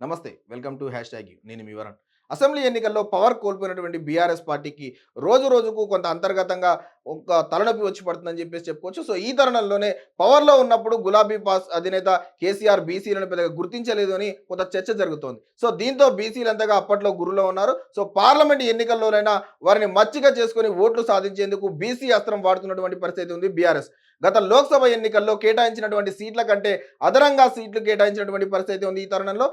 నమస్తే welcome to hashtag నేను మీ వరణ్. అసెంబ్లీ ఎన్నికల్లో పవర్ కోల్పోయినటువంటి బీఆర్ఎస్ పార్టీకి రోజు రోజుకు కొంత అంతర్గతంగా ఒక తలనొప్పి వచ్చి పడుతుందని చెప్పేసి చెప్పుకోవచ్చు. సో ఈ తరుణంలోనే పవర్లో ఉన్నప్పుడు గులాబీ పాస్ అధినేత కేసీఆర్ బీసీలను పెద్దగా గుర్తించలేదు అని కొంత చర్చ జరుగుతోంది. సో దీంతో బీసీలు అంతగా అప్పట్లో గురులో ఉన్నారు. సో పార్లమెంట్ ఎన్నికల్లోనైనా వారిని మచ్చిక చేసుకుని ఓట్లు సాధించేందుకు బీసీ అస్త్రం వాడుతున్నటువంటి పరిస్థితి ఉంది బీఆర్ఎస్. గత లోక్సభ ఎన్నికల్లో కేటాయించినటువంటి సీట్ల కంటే అదనంగా సీట్లు కేటాయించినటువంటి పరిస్థితి ఉంది ఈ తరుణంలో.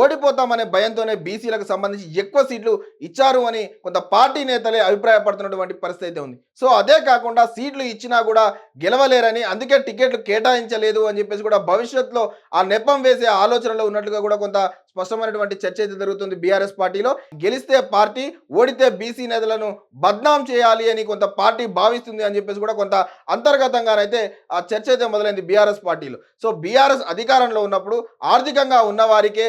ఓడిపోతామనే భయంతోనే బీసీలకు సంబంధించి ఎక్కువ సీట్లు ఇచ్చారు అని కొంత పార్టీ నేతలే అభిప్రాయపడుతున్నటువంటి పరిస్థితి ఉంది. సో అదే కాకుండా సీట్లు ఇచ్చినా కూడా గెలవలేరని అందుకే టికెట్లు కేటాయించలేదు అని చెప్పేసి కూడా భవిష్యత్తులో ఆ నెపం వేసే ఆలోచనలో ఉన్నట్లుగా కూడా కొంత స్పష్టమైనటువంటి చర్చ అయితే జరుగుతుంది బీఆర్ఎస్ పార్టీలో. గెలిస్తే పార్టీ ఓడితే బీసీ నేతలను బద్నాం చేయాలి అని కొంత పార్టీ భావిస్తుంది అని చెప్పేసి కూడా కొంత అంతర్గతంగానైతే ఆ చర్చ అయితే మొదలైంది బీఆర్ఎస్ పార్టీలో. సో బీఆర్ఎస్ అధికారంలో ఉన్నప్పుడు ఆర్థికంగా ఉన్నవారికే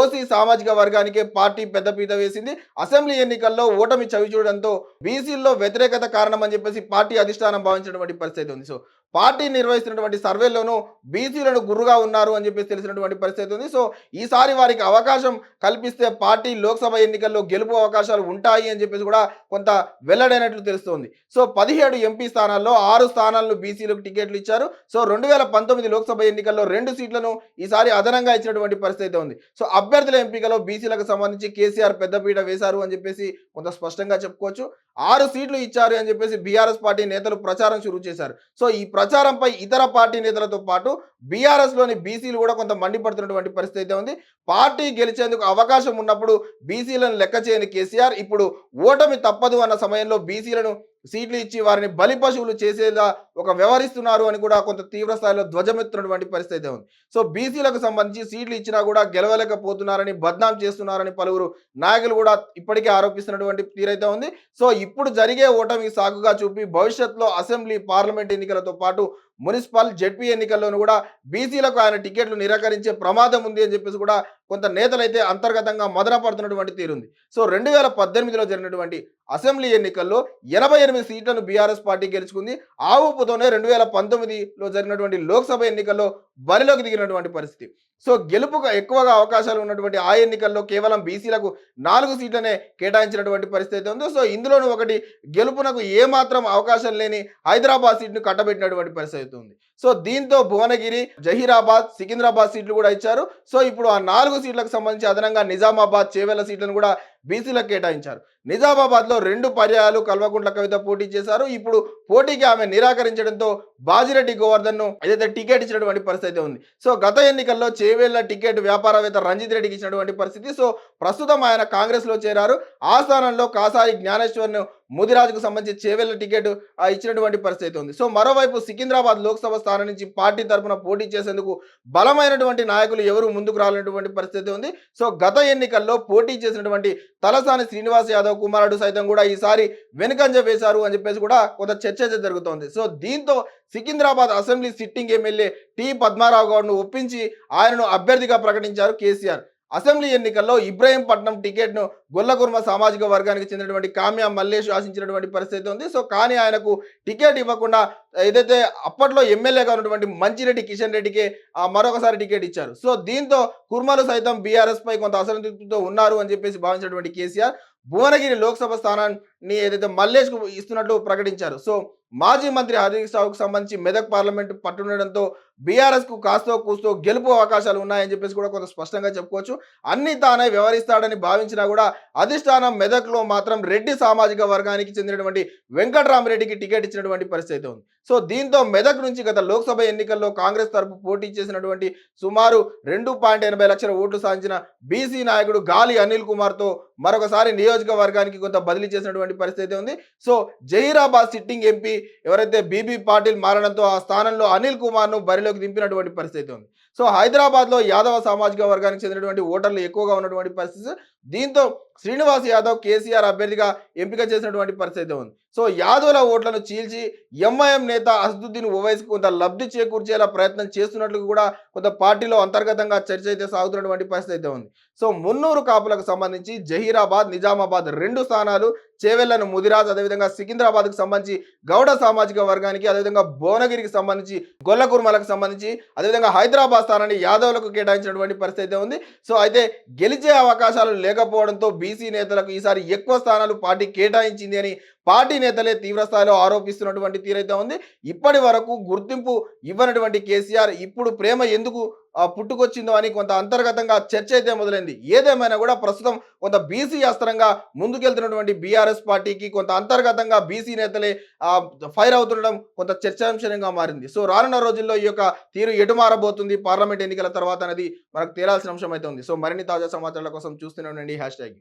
ఓసీ సామాజిక వర్గానికే పార్టీ పెద్దపీట వేసింది. అసెంబ్లీ ఎన్నికల్లో ఓటమి చవి చూడడంతో బీసీల్లో వ్యతిరేకత కారణం అని చెప్పేసి పార్టీ అధిష్టానం భావించినటువంటి పరిస్థితి ఉంది. సో పార్టీ నిర్వహిస్తున్నటువంటి సర్వేలోనూ బీసీలను గురుగా ఉన్నారు అని చెప్పేసి తెలిసినటువంటి పరిస్థితి ఉంది. సో ఈసారి వారికి అవకాశం కల్పిస్తే పార్టీ లోక్సభ ఎన్నికల్లో గెలుపు అవకాశాలు ఉంటాయి అని చెప్పేసి కూడా కొంత వెల్లడైనట్లు తెలుస్తోంది. సో పదిహేడు ఎంపీ స్థానాల్లో ఆరు స్థానాలను బీసీలకు టికెట్లు ఇచ్చారు. సో రెండు వేల పంతొమ్మిది లోక్సభ ఎన్నికల్లో రెండు సీట్లను ఈసారి అదనంగా ఇచ్చినటువంటి పరిస్థితి ఉంది. సో అభ్యర్థుల ఎంపికలో బీసీలకు సంబంధించి కేసీఆర్ పెద్దపీట వేశారు అని చెప్పేసి కొంత స్పష్టంగా చెప్పుకోవచ్చు. ఆరు సీట్లు ఇచ్చారు అని చెప్పేసి బీఆర్ఎస్ పార్టీ నేతలు ప్రచారం షురూ చేశారు. సో ఈ ప్రచారంపై ఇతర పార్టీ నేతలతో పాటు బీఆర్ఎస్లోని బీసీలు కూడా కొంత మండిపడుతున్నటువంటి పరిస్థితి అయితే ఉంది. పార్టీ గెలిచేందుకు అవకాశం ఉన్నప్పుడు బీసీలను లెక్క చేయని కేసీఆర్ ఇప్పుడు ఓటమి తప్పదు అన్న సమయంలో బీసీలను సీట్లు ఇచ్చి వారిని బలి పశువులు చేసేలా ఒక వ్యవహరిస్తున్నారు అని కూడా కొంత తీవ్ర స్థాయిలో ధ్వజమెత్తున్నటువంటి పరిస్థితి ఉంది. సో బీసీలకు సంబంధించి సీట్లు ఇచ్చినా కూడా గెలవలేకపోతున్నారని బద్నాం చేస్తున్నారని పలువురు నాయకులు కూడా ఇప్పటికే ఆరోపిస్తున్నటువంటి తీరైతే ఉంది. సో ఇప్పుడు జరిగే ఓటమి సాగుగా చూపి భవిష్యత్తులో అసెంబ్లీ పార్లమెంట్ ఎన్నికలతో పాటు మున్సిపల్ జెడ్పీ ఎన్నికల్లోనూ కూడా బీసీలకు ఆయన టికెట్లు నిరాకరించే ప్రమాదం ఉంది అని చెప్పేసి కూడా కొంత నేతలైతే అంతర్గతంగా మదనపడుతున్నటువంటి తీరుంది సో రెండు వేల పద్దెనిమిదిలో జరిగినటువంటి అసెంబ్లీ ఎన్నికల్లో ఎనభై ఎనిమిది సీట్లను బీఆర్ఎస్ పార్టీ గెలుచుకుంది. ఆ ఊపుతోనే రెండు వేల పంతొమ్మిదిలో జరిగినటువంటి లోక్సభ ఎన్నికల్లో బరిలోకి దిగినటువంటి పరిస్థితి. సో గెలుపుకు ఎక్కువగా అవకాశాలు ఉన్నటువంటి ఆ ఎన్నికల్లో కేవలం బీసీలకు నాలుగు సీట్లనే కేటాయించినటువంటి పరిస్థితి ఉంది. సో ఇందులోనూ ఒకటి గెలుపునకు ఏమాత్రం అవకాశం లేని హైదరాబాద్ సీట్ను కట్టబెట్టినటువంటి పరిస్థితి ఉంది సో దీంతో భువనగిరి జహీరాబాద్ సికింద్రాబాద్ సీట్లు కూడా ఇచ్చారు. సో ఇప్పుడు ఆ నాలుగు సీట్లకు సంబంధించి అదనంగా నిజామాబాద్ చేవేల సీట్లను కూడా బీసీలకు కేటాయించారు. నిజామాబాద్లో రెండు పర్యాయాలు కల్వకుంట్ల కవిత పోటీ చేశారు. ఇప్పుడు పోటీకి ఆమె నిరాకరించడంతో బాజిరెడ్డి గోవర్ధన్ను ఏదైతే టికెట్ ఇచ్చినటువంటి పరిస్థితి ఉంది. సో గత ఎన్నికల్లో చేవేళ్ళ టికెట్ వ్యాపారవేత్త రంజిత్ రెడ్డికి ఇచ్చినటువంటి పరిస్థితి. సో ప్రస్తుతం ఆయన కాంగ్రెస్లో చేరారు. ఆ స్థానంలో కాసారి జ్ఞానేశ్వర్ను ముదిరాజుకు సంబంధించి చేవెళ్ళ టికెట్ ఇచ్చినటువంటి పరిస్థితి ఉంది. సో మరోవైపు సికింద్రాబాద్ లోక్సభ స్థానం నుంచి పార్టీ తరఫున పోటీ చేసేందుకు బలమైనటువంటి నాయకులు ఎవరు ముందుకు రాలేనటువంటి పరిస్థితి ఉంది. సో గత ఎన్నికల్లో పోటీ చేసినటువంటి తలసాని శ్రీనివాస్ యాదవ్ కుమారుడు సైతం కూడా ఈసారి వెనుకంజ వేశారు అని చెప్పేసి కూడా కొంత చర్చ జరుగుతోంది. సో దీంతో Secunderabad assembly sitting MLA T. Padmarao గౌడ్ను ఒప్పించి ఆయనను అభ్యర్థిగా ప్రకటించారు కేసీఆర్. అసెంబ్లీ ఎన్నికల్లో ఇబ్రహీంపట్నం టికెట్ను గొల్లకుర్మ సామాజిక వర్గానికి చెందినటువంటి కామ్య మల్లేష్ ఆశించినటువంటి పరిస్థితి ఉంది. సో కానీ ఆయనకు టికెట్ ఇవ్వకుండా ఏదైతే అప్పట్లో ఎమ్మెల్యేగా ఉన్నటువంటి మంచిరెడ్డి కిషన్ రెడ్డికి మరొకసారి టికెట్ ఇచ్చారు. సో దీంతో కుర్మలు సైతం బీఆర్ఎస్ పై కొంత అసంతృప్తితో ఉన్నారు అని చెప్పేసి భావించినటువంటి కేసీఆర్. భువనగిరి లోక్సభ స్థానాన్ని ఏదైతే మల్లేష్కు ఇస్తున్నట్లు ప్రకటించారు. సో మాజీ మంత్రి హరీష్ రావుకు సంబంధించి మెదక్ పార్లమెంట్ పట్టుండడంతో బీఆర్ఎస్కు కాస్తో కూస్తో గెలుపు అవకాశాలు ఉన్నాయని చెప్పేసి కూడా కొంత స్పష్టంగా చెప్పుకోవచ్చు. అన్ని తానే వ్యవహరిస్తాడని భావించినా కూడా అధిష్టానం మెదక్లో మాత్రం రెడ్డి సామాజిక వర్గానికి చెందినటువంటి వెంకట్రామరెడ్డికి టికెట్ ఇచ్చినటువంటి పరిస్థితి ఉంది. సో దీంతో మెదక్ నుంచి గత లోక్సభ ఎన్నికల్లో కాంగ్రెస్ తరపు పోటీ చేసినటువంటి సుమారు రెండు పాయింట్ ఎనభై లక్షల ఓట్లు సాధించిన బీసీ నాయకుడు గాలి అనిల్ కుమార్తో మరొకసారి నియోజకవర్గానికి కొంత బదిలీ చేసినటువంటి పరిస్థితి ఉంది. సో జహీరాబాద్ సిట్టింగ్ ఎంపీ ఎవరైతే బీబీ పాటిల్ మారడంతో ఆ స్థానంలో అనిల్ కుమార్ను బరిలోకి దింపినటువంటి పరిస్థితి ఉంది. సో హైదరాబాద్లో యాదవ సామాజిక వర్గానికి చెందినటువంటి ఓటర్లు ఎక్కువగా ఉన్నటువంటి పరిస్థితి దీంతో శ్రీనివాస్ యాదవ్ కేసీఆర్ అభ్యర్థిగా ఎంపిక చేసినటువంటి పరిస్థితి ఉంది. సో యాదవ్ల ఓట్లను చీల్చి ఎంఐఎం నేత అసదుద్దీన్ ఓవైసీకి కొంత లబ్ధి చేకూర్చేలా ప్రయత్నం చేస్తున్నట్లు కూడా కొంత పార్టీలో అంతర్గతంగా చర్చ అయితే సాగుతున్నటువంటి పరిస్థితి అయితే ఉంది. సో మున్నూరు కాపులకు సంబంధించి జహీరాబాద్ నిజామాబాద్ రెండు స్థానాలు చేవెళ్ళను ముదిరాజ్ అదేవిధంగా సికింద్రాబాద్కు సంబంధించి గౌడ సామాజిక వర్గానికి అదేవిధంగా భువనగిరికి సంబంధించి గొల్లకుర్మలకు సంబంధించి అదేవిధంగా హైదరాబాద్ స్థానాన్ని యాదవులకు కేటాయించినటువంటి పరిస్థితి అయితే ఉంది. సో అయితే గెలిచే అవకాశాలు లేక లేకపోవడంతో బీసీ నేతలకు ఈసారి ఎక్కువ స్థానాలు పార్టీ కేటాయించింది అని పార్టీ నేతలే తీవ్ర స్థాయిలో ఆరోపిస్తున్నటువంటి తీరైతే ఉంది. ఇప్పటి వరకు గుర్తింపు ఇవ్వనటువంటి కేసీఆర్ ఇప్పుడు ప్రేమ ఎందుకు పుట్టుకొచ్చిందో అని కొంత అంతర్గతంగా చర్చ అయితే మొదలైంది. ఏదేమైనా కూడా ప్రస్తుతం కొంత బీసీ అస్త్రంగా ముందుకెళ్తున్నటువంటి బీఆర్ఎస్ పార్టీకి కొంత అంతర్గతంగా బీసీ నేతలే ఫైర్ అవుతుండడం కొంత చర్చాంశంగా మారింది. సో రానున్న రోజుల్లో ఈ యొక్క తీరు ఎటు మారబోతుంది? పార్లమెంట్ ఎన్నికల తర్వాత అనేది మనకు తేలాల్సిన అంశం అయితే ఉంది. సో మరిన్ని తాజా సమాచారాల కోసం చూస్తూనే ఉండండి. Hash tag